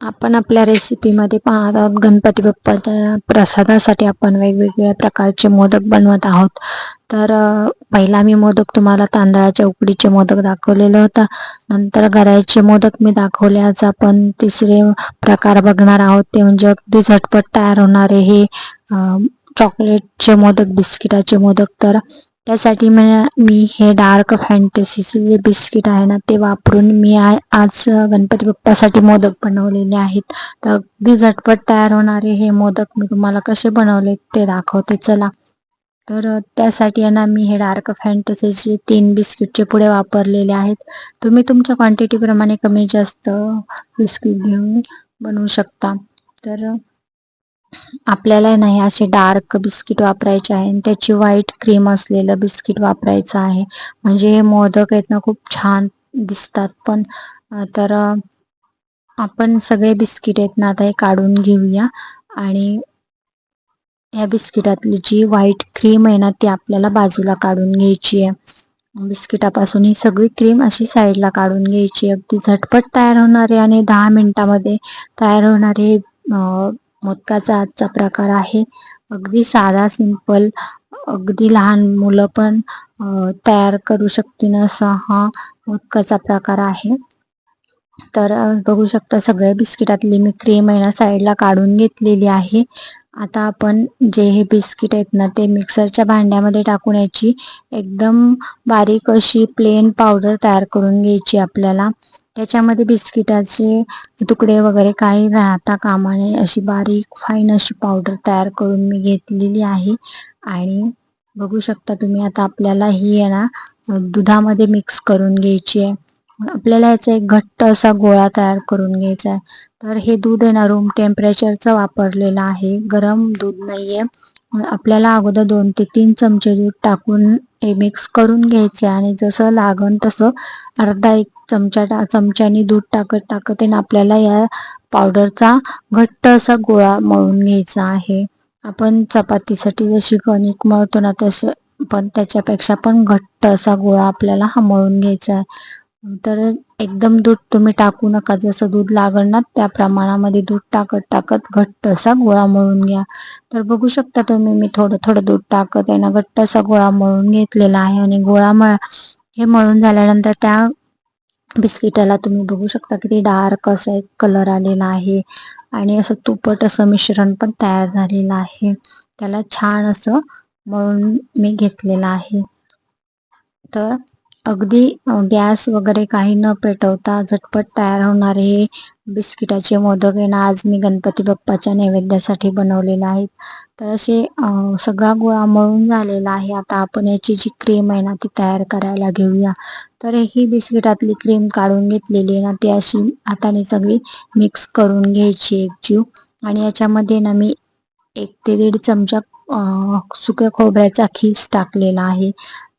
आपण आपल्या रेसिपीमध्ये पाहत आहोत. गणपती बाप्पाच्या प्रसादासाठी आपण वेगवेगळ्या प्रकारचे मोदक बनवत आहोत. तर पहिला मी मोदक तुम्हाला तांदळाच्या उकडीचे मोदक दाखवलेलं होता. नंतर गरायचे मोदक मी दाखवले. आज आपण तिसरे प्रकार बघणार आहोत. ते म्हणजे अगदी झटपट तयार होणारे हे चॉकलेटचे मोदक बिस्किटाचे मोदक. तर त्यासाठी मी मी हे डार्क फॅन्टसीचं जे बिस्किट आहे ना ते वापरून मी आ- आज गणपती बाप्पासाठी मोदक बनवलेले आहेत. तर अगदी झटपट तयार होणारे हे मोदक मी तुम्हाला कसे बनवले ते दाखवते. चला. तर त्यासाठी आहे ना मी हे डार्क फॅन्टसीचे तीन बिस्किटचे पुढे वापरलेले आहेत. तुम्ही तुमच्या क्वांटिटीप्रमाणे कमी जास्त बिस्किट घेऊन बनवू शकता. तर आपल्याला नाही असे डार्क बिस्किट वापरायचे आहे आणि त्याची व्हाईट क्रीम असलेलं बिस्किट वापरायचं आहे. म्हणजे हे मोदक आहेत ना खूप छान दिसतात. पण तर आपण सगळे बिस्किट आहेत ना आता हे काढून घेऊया. आणि या बिस्किटातली जी व्हाईट क्रीम आहे ना ती आपल्याला बाजूला काढून घ्यायची आहे. बिस्किटापासून ही सगळी क्रीम अशी साईडला काढून घ्यायची अगदी झटपट तयार होणारे आणि दहा मिनिटामध्ये तयार होणारे मोदकाचा आजचा प्रकार आहे. अगदी साधा सिंपल अगदी लहान मुलं पण तयार करू शकतील असा हा मोदकाचा प्रकार आहे. तर बघू शकता सगळ्या बिस्किटातली मी क्रीम आहे ना साईडला काढून घेतलेली आहे. आता आपण जे हे बिस्किट आहेत ना ते मिक्सरच्या भांड्यामध्ये टाकून याची एकदम बारीक अशी प्लेन पावडर तयार करून घ्यायची आपल्याला. त्याच्यामध्ये बिस्किटाचे तुकडे वगैरे काही राहता कामा नये अशी बारीक फाईन अशी पावडर तयार करून मी घेतलेली आहे. आणि बघू शकता तुम्ही आता आपल्याला ही आहे ना दुधामध्ये मिक्स करून घ्यायची आहे. आपल्याला याचा एक घट्ट असा गोळा तयार करून घ्यायचा आहे. तर हे दूध आहे ना रूम टेम्परेचरचं वापरलेलं आहे. गरम दूध नाहीये. आपल्याला अगोदर दोन ते तीन चमचे दूध टाकून हे मिक्स करून घ्यायचे आणि जसं लागन तसं अर्धा एक चमचा टा चमच्यानी दूध टाकत टाकत आहे आपल्याला या पावडरचा घट्ट असा गोळा मळून घ्यायचा आहे. आपण चपातीसाठी जशी कणिक मळतो ना तसं पण त्याच्यापेक्षा पण घट्ट असा गोळा आपल्याला हा मळून घ्यायचा आहे. तर एकदम दूध तुम्ही टाकू नका. जसं दूध लागल ना त्या प्रमाणामध्ये दूध टाकत टाकत घट्ट असा गोळा मळून घ्या. तर बघू शकता तुम्ही मी थोडं थोडं दूध टाकत आहे ना घट्ट असा गोळा मळून घेतलेला आहे. आणि गोळा मळ हे मळून झाल्यानंतर त्या बिस्किटाला तुम्ही बघू शकता किती डार्क असा एक कलर आलेला आहे. आणि असं तुपट असं मिश्रण पण तयार झालेलं आहे. त्याला छान असं मळून मी घेतलेलं आहे. तर अगदी गॅस वगैरे काही न पेटवता झटपट तयार होणारे हे बिस्किटाचे मोदक आहे ना आज मी गणपती बाप्पाच्या नैवेद्यासाठी बनवलेले आहेत. तर असे सगळा गोळा मळून झालेला आहे. आता आपण याची जी क्रीम आहे ना ती तयार करायला घेऊया. तर ही बिस्किटातली क्रीम काढून घेतलेली आहे ना ती अशी हाताने सगळी मिक्स करून घ्यायची एकजीव आणि याच्यामध्ये ना मी एक ते दीड चमचा सुक्या खोबऱ्याचा खीस टाकलेला आहे.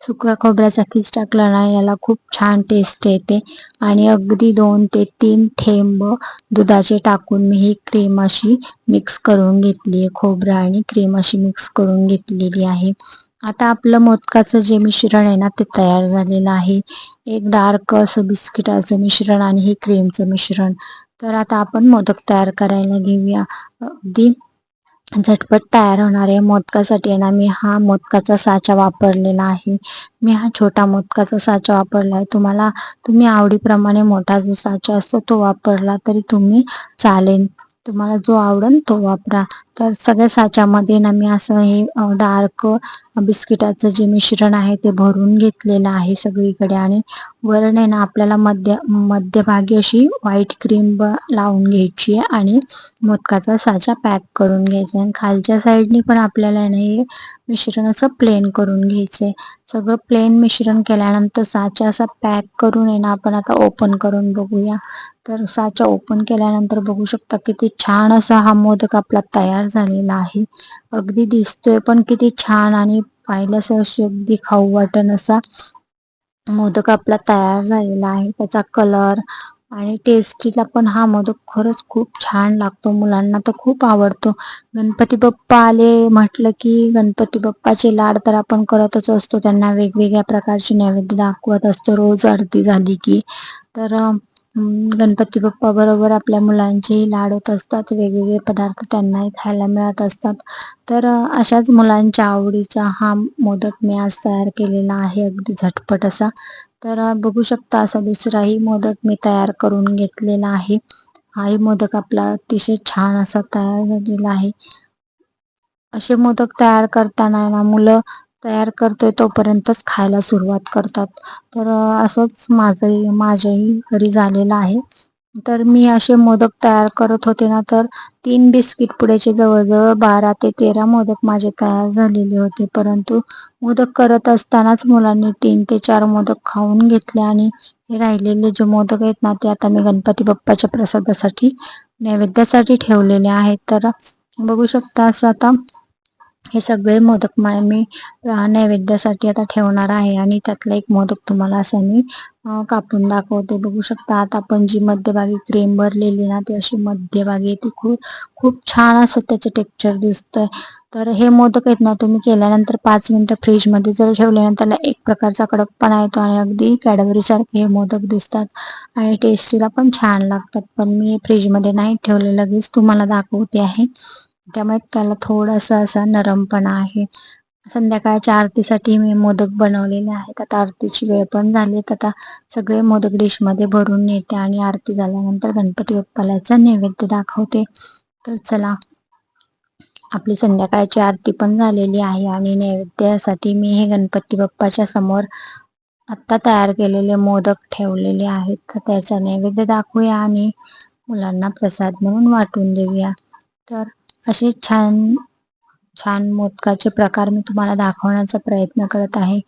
सुक्या खोबऱ्याचा खीस टाकला ना याला खूप छान टेस्ट येते. आणि अगदी दोन ते तीन थेंब दुधाचे टाकून मी ही क्रीम अशी मिक्स करून घेतली आहे. खोबरं आणि क्रीम अशी मिक्स करून घेतलेली आहे. आता आपलं मोदकाचं जे मिश्रण आहे ना ते तयार झालेलं आहे. एक डार्क असं बिस्किटाचं मिश्रण आणि हे क्रीमचं मिश्रण. तर आता आपण मोदक तयार करायला घेऊया. अगदी झटपट तयार होणाऱ्या मोदकासाठी आहे ना मी हा मोदकाचा साचा वापरलेला आहे. मी हा छोटा मोदकाचा साचा वापरला आहे. तुम्हाला तुम्ही आवडीप्रमाणे मोठा जो साचा असतो तो वापरला तरी तुम्ही चालेल. तुम्हाला जो आवडेल तो वापरा. तर सगळ्या साच्यामध्ये ना मी असं हे डार्क बिस्किटाचं जे मिश्रण आहे ते भरून घेतलेलं आहे सगळीकडे आणि वरण आहे ना आपल्याला मध्य मध्यभागी अशी व्हाईट क्रीम ब लावून घ्यायची आहे आणि मोदकाचा साचा पॅक करून घ्यायचा आणि खालच्या साईडनी पण आपल्याला आहे ना हे मिश्रण असं प्लेन करून घ्यायचंय सगळं प्लेन मिश्रण केल्यानंतर साचा असा पॅक करून आहे ना आपण आता ओपन करून बघूया. तर साचा ओपन केल्यानंतर बघू शकता किती छान असा हा मोदक आपला तयार झालेला आहे. अगदी दिसतोय पण किती छान आणि पाहिल्यास अगदी खाऊ वाटण असा मोदक आपला तयार झालेला आहे. त्याचा कलर आणि टेस्टीला पण हा मोदक खरंच खूप छान लागतो. मुलांना तर खूप आवडतो. गणपती बाप्पा आले म्हटलं की गणपती बाप्पाचे लाड तर आपण करतच असतो. त्यांना वेगवेगळ्या प्रकारचे नैवेद्य दाखवत असतो. रोज आरती झाली की. तर गणपती बाप्पा बरोबर आपल्या मुलांचेही लाड होत असतात. वेगवेगळे पदार्थ त्यांनाही खायला मिळत असतात. तर अशाच मुलांच्या आवडीचा हा मोदक मी आज तयार केलेला आहे. अगदी झटपट असा. तर बघू शकता असा दुसराही मोदक मी तयार करून घेतलेला आहे. हाही मोदक आपला अतिशय छान असा तयार झालेला आहे. असे मोदक तयार करताना ना मुलं तयार करतोय तोपर्यंतच खायला सुरुवात करतात. तर असंच माझंही माझ्याही घरी झालेलं आहे. तर मी असे मोदक तयार करत होते ना तर तीन बिस्किट पुड्याचे जवळजवळ बारा ते तेरा मोदक माझे तयार झालेले होते. परंतु मोदक करत असतानाच मुलांनी तीन ते चार मोदक खाऊन घेतले आणि हे राहिलेले जे मोदक आहेत ना ते आता मी गणपती बाप्पाच्या प्रसादासाठी नैवेद्यासाठी ठेवलेले आहेत. तर बघू शकता असं आता हे सगळे मोदक मा मी नैवेद्यासाठी आता ठेवणार आहे आणि त्यातला एक मोदक तुम्हाला असं मी कापून दाखवते. बघू शकता आता आपण जी मध्यभागी क्रीम भरलेली ना ती अशी मध्यभागी ती खूप खूप छान असं त्याचे टेक्स्चर दिसतंय. तर हे मोदक आहेत ना तुम्ही केल्यानंतर पाच मिनिटं फ्रीजमध्ये जर ठेवल्यानंतर एक प्रकारचा कडकपणा येतो आणि अगदी कॅडबरी सारखे हे मोदक दिसतात. आणि टेस्टीला पण छान लागतात. पण मी फ्रीजमध्ये नाही ठेवले लगेच तुम्हाला दाखवते आहे. त्यामुळे त्याला थोडासा असा नरमपणा आहे. संध्याकाळच्या आरतीसाठी मी मोदक बनवलेले आहेत. आता आरतीची वेळ पण झाली आता सगळे मोदक डिशमध्ये भरून नेते आणि आरती झाल्यानंतर गणपती बाप्पाला नैवेद्य दाखवते. तर चला आपली संध्याकाळची आरती पण झालेली आहे आणि नैवेद्यासाठी मी हे गणपती बाप्पाच्या समोर आत्ता तयार केलेले मोदक ठेवलेले आहेत. तर त्याचा नैवेद्य दाखवूया आणि मुलांना प्रसाद म्हणून वाटून देऊया. तर असे छान छान मोदकाचे प्रकार मी तुम्हाला दाखवण्याचा प्रयत्न करत आहे.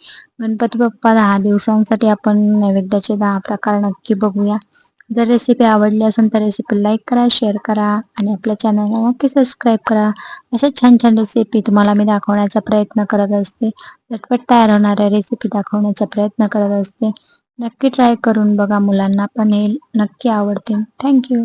गणपती बाप्पा दहा दिवसांसाठी आपण नैवेद्याचे दहा प्रकार नक्की बघूया. जर रेसिपी आवडली असेल तर रेसिपी लाईक करा शेअर करा आणि आपल्या चॅनलला नक्की सबस्क्राईब करा. अशा छान छान रेसिपी तुम्हाला मी दाखवण्याचा प्रयत्न करत असते. झटपट तयार होणाऱ्या रेसिपी दाखवण्याचा प्रयत्न करत असते. नक्की ट्राय करून बघा मुलांना पण हे नक्की आवडते थँक्यू